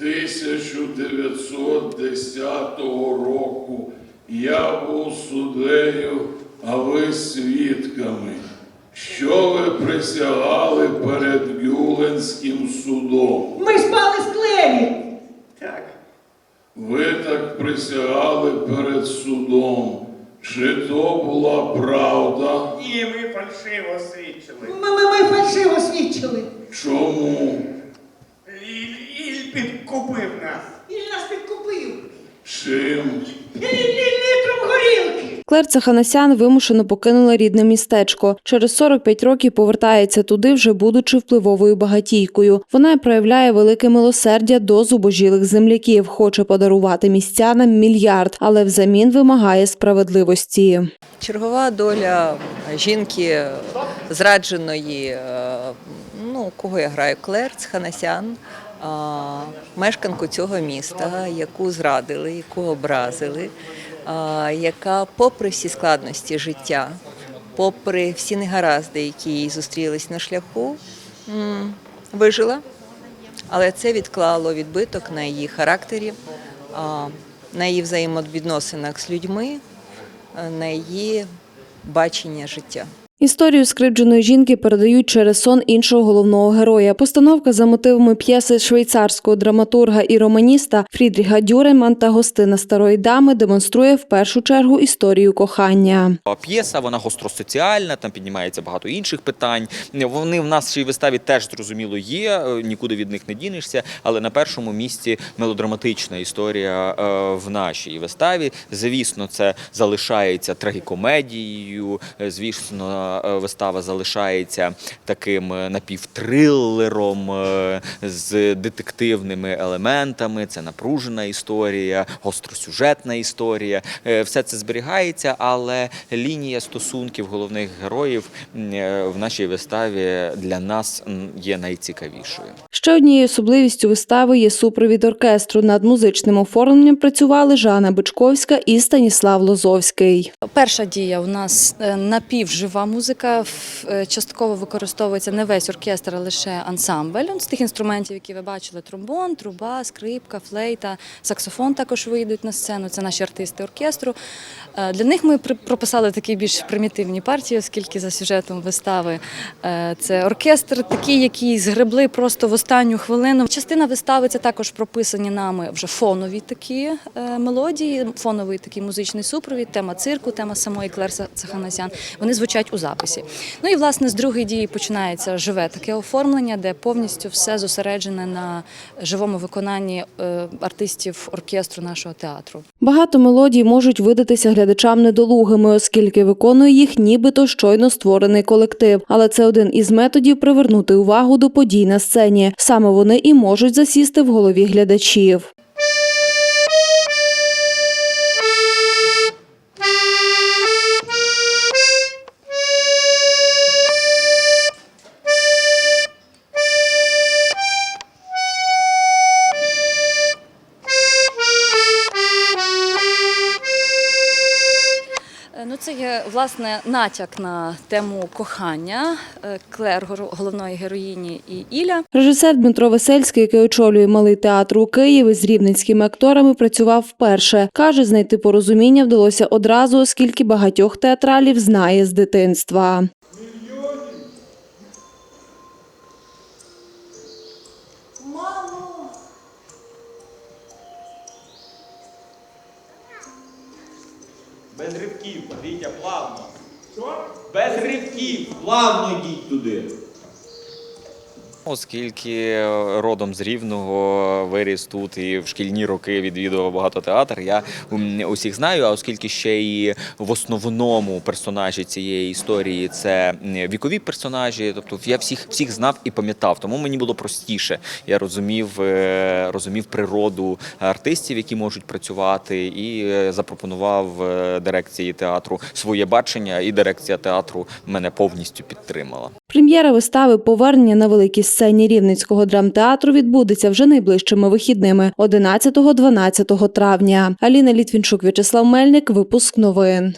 1910 року я був суддею, а ви свідками. Що ви присягали перед Гюленським судом? Ми спали в склеві. Так. Ви так присягали перед судом. Чи то була правда? І ми фальшиво свідчили. Ми, ми, ми фальшиво свідчили. Підкупив нас. І нас підкупив. Чим? Літром горілки. Клер Цеханасян вимушено покинула рідне містечко. Через 45 років повертається туди, вже будучи впливовою багатійкою. Вона проявляє велике милосердя до зубожілих земляків, хоче подарувати містянам мільярд, але взамін вимагає справедливості. Чергова доля жінки зрадженої, е, ну, кого я граю, Клер Цханасян, мешканку цього міста, яку зрадили, яку образили, яка, попри всі складності життя, попри всі негаразди, які їй зустрілись на шляху, вижила. Але це відклало відбиток на її характері, на її взаємовідносинах з людьми, на її бачення життя. Історію скривдженої жінки передають через сон іншого головного героя. Постановка за мотивами п'єси швейцарського драматурга і романіста Фрідріха Дюреман та гостина старої дами демонструє в першу чергу історію кохання. П'єса, вона гостросоціальна, там піднімається багато інших питань. Вони в нашій виставі теж зрозуміло є, е, нікуди від них не дінешся. Але на першому місці мелодраматична історія е, в нашій виставі. Звісно, це залишається трагікомедією. е, Звісно, е, вистава залишається таким е, напівтрилером е, з детективними елементами. Це напружена історія, гостросюжетна історія. Все це зберігається, але лінія стосунків головних героїв в нашій виставі для нас є найцікавішою. Ще однією особливістю вистави є супровід оркестру. Над музичним оформленням працювали Жанна Бичковська і Станіслав Лозовський. Перша дія у нас напівжива музика. В- е, Частково використовується не весь оркестр, а лише ансамбль. З тих інструментів, які ви бачили: тромбон, труба, скрипка, флейта, саксофон також вийдуть на сцену. Це наші артисти оркестру. Е, Для них ми прописали такі більш примітивні партії, оскільки за сюжетом вистави е, це оркестр, такий, який згребли просто в останню хвилину. Частина вистави це також прописані нами вже фонові такі мелодії, фоновий такий музичний супровід, тема цирку, тема самої Клер Цаханасян. Вони звучать у записі. Ну і власне з другої дії починається живе таке оформлення, де повністю все зосереджене на живому виконанні е, артистів оркестру нашого театру. Багато мелодій можуть видатися глядачам недолугими, оскільки виконує їх нібито щойно створений колектив. Але це один із методів привернути увагу до подій на сцені. Саме вони і можуть засісти в голові глядачів. Це є власне натяк на тему кохання е, Клер, головної героїні і Іля. Режисер Дмитро Весельський, який очолює малий театр у Києві, з рівненськими акторами працював вперше. Каже, знайти порозуміння вдалося одразу, оскільки багатьох театралів знає з дитинства. Без ривків, Вітя, плавно. Що? Без ривків, плавно йдіть туди. Оскільки родом з Рівного виріс тут і в шкільні роки відвідував багато театр, я усіх знаю. А оскільки ще і в основному персонажі цієї історії це вікові персонажі, тобто я всіх всіх знав і пам'ятав, тому мені було простіше. Я розумів, е, розумів природу артистів, які можуть працювати, і е, запропонував е, дирекції театру своє бачення, і дирекція театру мене повністю підтримала. Прем'єра вистави Повернення на великій сцені Рівненського драмтеатру відбудеться вже найближчими вихідними 11-12 травня. Аліна Літвінчук, В'ячеслав Мельник. Випуск новин.